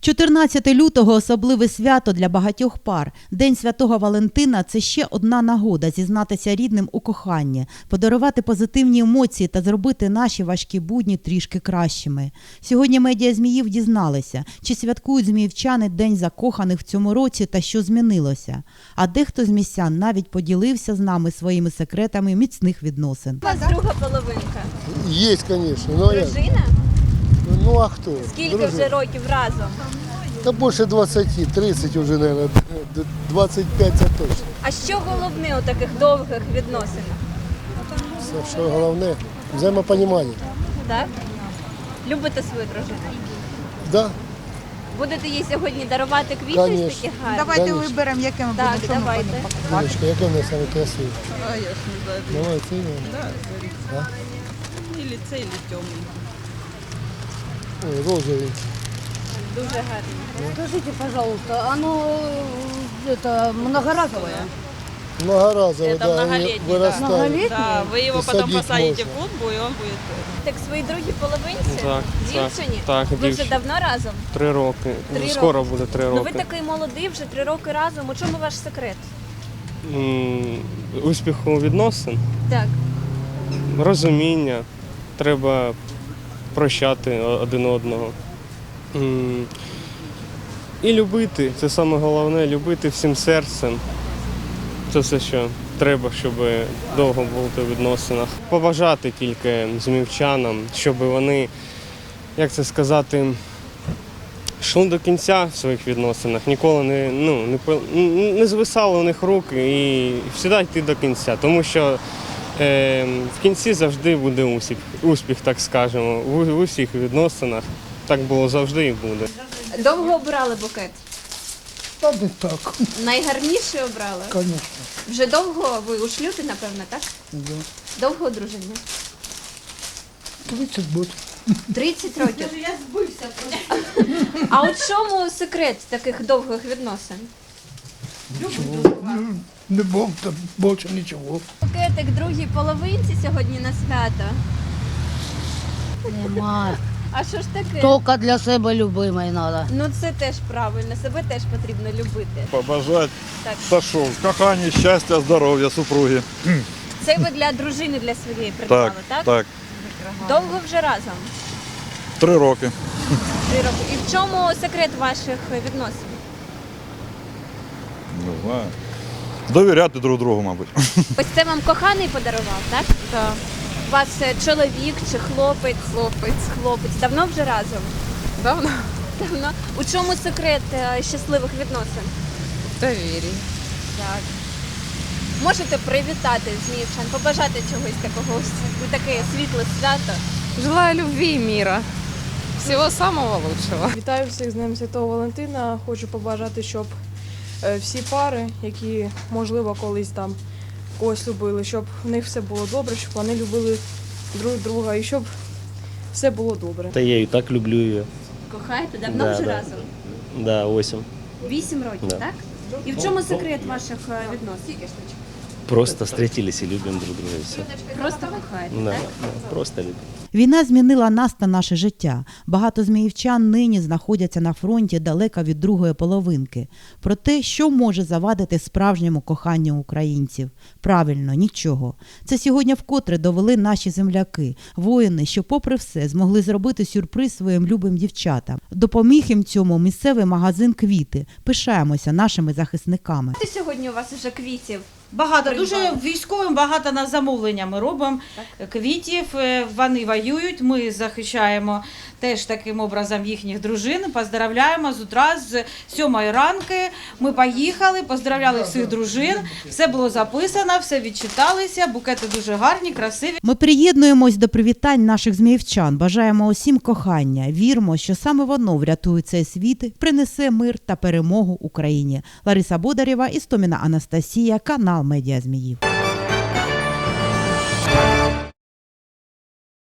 14 лютого особливе свято для багатьох пар. День святого Валентина це ще одна нагода зізнатися рідним у коханні, подарувати позитивні емоції та зробити наші важкі будні трішки кращими. Сьогодні медіа зміїв дізналися, чи святкують зміївчани День закоханих в цьому році та що змінилося. А дехто з містян навіть поділився з нами своїми секретами міцних відносин. У вас друга половинка. Есть, конечно. Но я, Дружина? Ну а кто? Скільки Дружина. вже років разом? Да больше 20, 30 уже, наверное. 25 це точно. А що головне у таких довгих відносинах? Все, що головне, взаємопонімання. Так? Любите свою дружину? Да? Будете їй сьогодні дарувати квіти Конечно. такі гарні? Давайте Конечно. виберемо, яке ми Так, будемо. давайте. будемо яке в нас саме красиве? А, я ж не знаю. Давай, ти. Да? Или це, или темний Ой, розовий. Дуже гарні. Скажите, пожалуйста, оно э, это многоразовое? Многоразовий, Это да, они многолетний, да. виростають. Многолетнее? Да, вы его И потом садить посадите можно. в клумбу, и он будет. Так своїй другій половинці? Так, Дівчині? так, Ви вже дівчині. давно разом? Три роки. Три Вже Скоро роки. буде три Ну ви роки. такий молодий, вже три роки разом. У чому ваш секрет? М, Успіху відносин, Так. розуміння. Треба прощати один одного. І любити. Це саме головне любити всім серцем. Це все, що треба, щоб довго бути в відносинах. Побажати тільки змівчанам, щоб вони, як це сказати, йшли до кінця в своїх відносинах, ніколи не, ну, не, не звисали у них руки і завжди йти до кінця. Тому що в кінці завжди буде успіх, успіх так скажемо, в, усіх відносинах. Так було завжди і буде. Довго обрали букет? Та не так, Найгарніший обрали? звісно. Вже довго ви у шлюбі, напевно, так? Да. Довго одруження? 30 років. 30 років. Я збився А от чому секрет таких довгих відносин? Не Бог, там більше нічого. Букетик другій половинці сьогодні на свято. Нема. А що ж таке? Только для себе любимой надо. Ну це теж правильно, себе теж потрібно любити. Побажати Так. та що, кохання, щастя, здоров'я, супруги. Це ви для дружини для своєї придбали, Так, так? так. Довго вже разом? Три роки. Три роки. І в чому секрет ваших відносин? Не знаю. Довіряти друг другу, мабуть. Ось це вам коханий подарував, так? Так. У вас е, чоловік чи хлопець? Хлопець. Хлопець. Давно вже разом? Давно. Давно. У чому секрет е, щасливих відносин? Доверие. Так. Можете привітати зміївчан, побажати чогось такого у таке світле свято. Желаю любви и мира. Всего самого лучшего. Вітаю всіх з Днем Святого Валентина. Хочу побажати, щоб всі пари, які можливо колись там когось любили, щоб в них все було добре, щоб вони любили друг друга і щоб все було добре. Та я і так люблю її. Кохаєте? Давно Да, вже да. разом? Да, 8. Вісім років, Да. так? І в чому секрет ваших е, відносин? Просто встретились і любимо друг друга. все. Просто кохаєте, Да, так? да, просто любимо. Війна змінила нас та наше життя. Багато зміївчан нині знаходяться на фронті далеко від другої половинки. Про те, що може завадити справжньому коханню українців. Правильно, нічого. Це сьогодні вкотре довели наші земляки, воїни, що, попри все, змогли зробити сюрприз своїм любим дівчатам. Допоміг їм цьому місцевий магазин квіти. Пишаємося нашими захисниками. Ти сьогодні у вас вже квітів. Багато дуже військовим багато на замовлення. Ми робимо квітів. е, Вони воюють. Ми захищаємо теж таким образом їхніх дружин. Поздравляємо з утра з сьомої ранки. Ми поїхали, поздравляли всіх дружин. Все було записано, все відчиталися. Букети дуже гарні, красиві. Ми приєднуємось до привітань наших зміївчан. Бажаємо усім кохання. Віримо, що саме воно врятує цей світ, принесе мир та перемогу Україні. Лариса Бодарєва, Істоміна Анастасія, канал Медіа Зміїв.